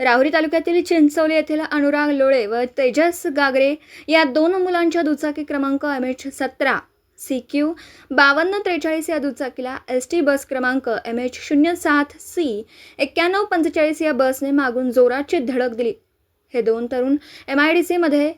राहुरी तालुक्यातील चिंचवली येथील अनुराग लोळे व तेजस गागरे या दोन मुलांच्या दुचाकी क्रमांक एम एच सतरा सी क्यू बावन्न त्रेचाळीस या दुचाकीला एस टी बस क्रमांक एम एच शून्य सात सी एक्क्याण्णव पंचेचाळीस या बसने मागून जोराची धडक दिली. हे दोन तरुण एम आय डी सीमध्ये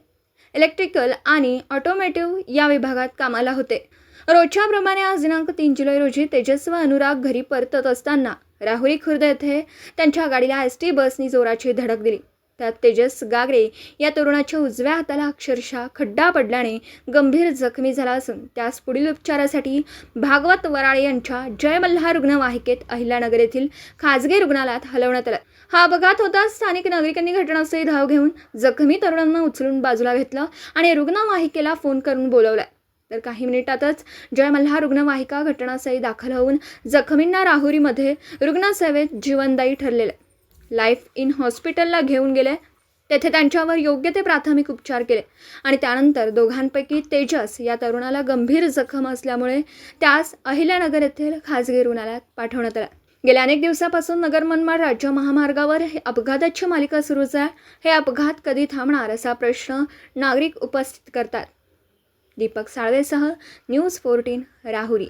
इलेक्ट्रिकल आणि ऑटोमेटिव्ह या विभागात कामाला होते. रोजच्याप्रमाणे आज दिनांक तीन जुलै रोजी तेजस व अनुराग घरी परतत असताना राहुरी खुर्द येथे त्यांच्या गाडीला एस टी बसनी जोराची धडक दिली. त्यात तेजस गागरे या तरुणाच्या उजव्या हाताला अक्षरशः खड्डा पडल्याने गंभीर जखमी झाला असून त्यास पुढील उपचारासाठी भागवत वराळे यांच्या जय मल्हार रुग्णवाहिकेत अहिल्यानगर येथील खाजगी रुग्णालयात हलवण्यात आलं. हा अपघात होता स्थानिक नागरिकांनी घटनास्थळी धाव घेऊन जखमी तरुणांना उचलून बाजूला घेतलं आणि रुग्णवाहिकेला फोन करून बोलवला. तर काही मिनिटातच जय मल्हार रुग्णवाहिका घटनास्थळी दाखल होऊन जखमींना राहुरीमध्ये रुग्णसेवेत जीवनदायी ठरलेले लाईफ इन हॉस्पिटलला घेऊन गेले. तेथे त्यांच्यावर योग्य ते प्राथमिक उपचार केले. आणि त्यानंतर दोघांपैकी तेजस या तरुणाला गंभीर जखम असल्यामुळे त्यास अहिल्यानगर येथील खाजगी रुग्णालयात पाठवण्यात आलं. गेल्या अनेक दिवसापासून नगर मनमाड राज्य महामार्गावर हे अपघाताची मालिका सुरूच आहे. हे अपघात कधी थांबणार असा प्रश्न नागरिक उपस्थित करतात. दीपक साळवेसह न्यूज फोर्टीन राहुरी.